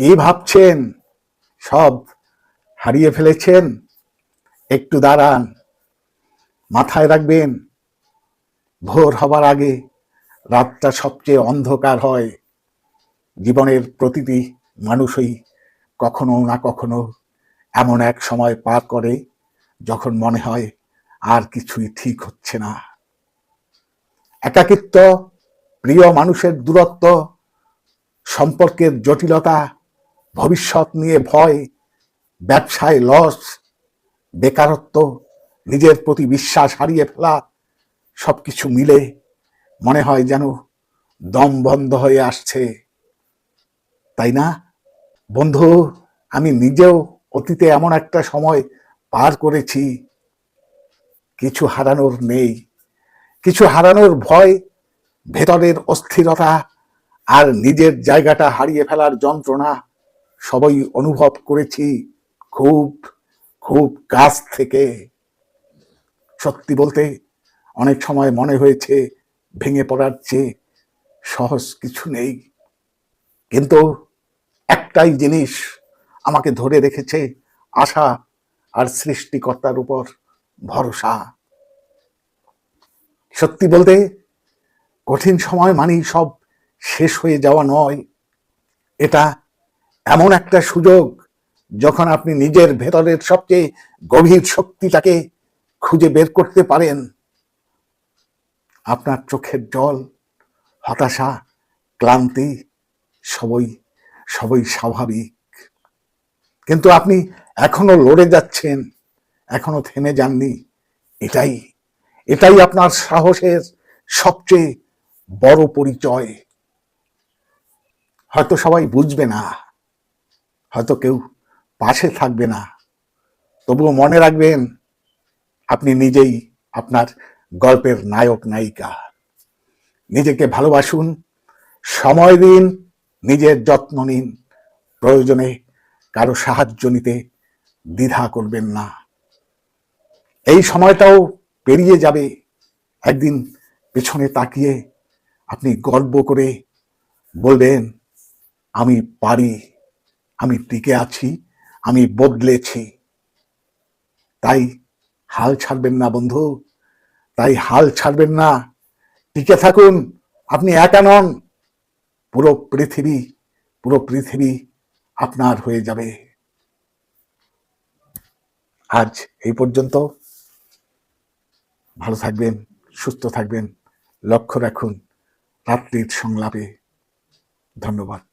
কি ভাবছেন? সব হারিয়ে ফেলেছেন? একটু দাঁড়ান, মাথায় রাখবেন। ভোর হবার আগে রাতটা সবচেয়ে অন্ধকার হয়। জীবনের প্রতিটি মানুষই কখনো না কখনো এমন এক সময় পার করে যখন মনে হয় আর কিছুই ঠিক হচ্ছে না। একাকিত্ব, প্রিয় মানুষের দূরত্ব, সম্পর্কের জটিলতা ভবিষ্যৎ নিয়ে ভয়, ব্যবসায় লস বেকারত্ব, নিজের প্রতি বিশ্বাস হারিয়ে ফেলা, সবকিছু মিলে মনে হয় যেন দম বন্ধ হয়ে আসছে। তাই না? বন্ধু, আমি নিজেও অতীতে এমন একটা সময় পার করেছি। কিছু হারানোর নেই, কিছু হারানোর ভয়, ভেতরের অস্থিরতা আর নিজের জায়গাটা হারিয়ে ফেলার যন্ত্রণা। সবাই অনুভব করেছি খুব খুব কাছ থেকে। সত্যি বলতে অনেক সময় মনে হয়েছে ভেঙে পড়ার চেয়ে সহজ কিছু নেই। কিন্তু একটাই জিনিস আমাকে ধরে রেখেছে আশা আর সৃষ্টিকর্তার উপর ভরসা। সত্যি বলতে কঠিন সময় মানেই সব শেষ হয়ে যাওয়া নয়। এটা এমন একটা সুযোগ যখন আপনি নিজের ভেতরের সবচেয়ে গভীর শক্তিটাকে খুঁজে বের করতে পারেন, আপনার চোখের জল, হতাশা, ক্লান্তি সবই সবই স্বাভাবিক। কিন্তু আপনি এখনও লড়ে যাচ্ছেন, এখনও থেমে যাননি, এটাই এটাই আপনার সাহসের সবচেয়ে বড় পরিচয়। হয়তো সবাই বুঝবে না। হয়তো কেউ পাশে থাকবে না। তবুও মনে রাখবেন, আপনি নিজেই আপনার গল্পের নায়ক, নায়িকা। নিজেকে ভালোবাসুন, সময় দিন, নিজের যত্ন নিন। প্রয়োজনে কারও সাহায্য নিতে দ্বিধা করবেন না। এই সময়টাও পেরিয়ে যাবে, একদিন পেছনে তাকিয়ে আপনি গর্ব করে বলবেন, আমি পারি। আমি টিকে আছি, আমি বদলেছি। তাই হাল ছাড়বেন না বন্ধু, তাই হাল ছাড়বেন না। টিকে থাকুন, আপনি একা নন। পুরো পৃথিবী পুরো পৃথিবী আপনার হয়ে যাবে। আজ এই পর্যন্ত। ভালো থাকবেন, সুস্থ থাকবেন, লক্ষ্য রাখুন, রাত্রির সংলাপে। ধন্যবাদ।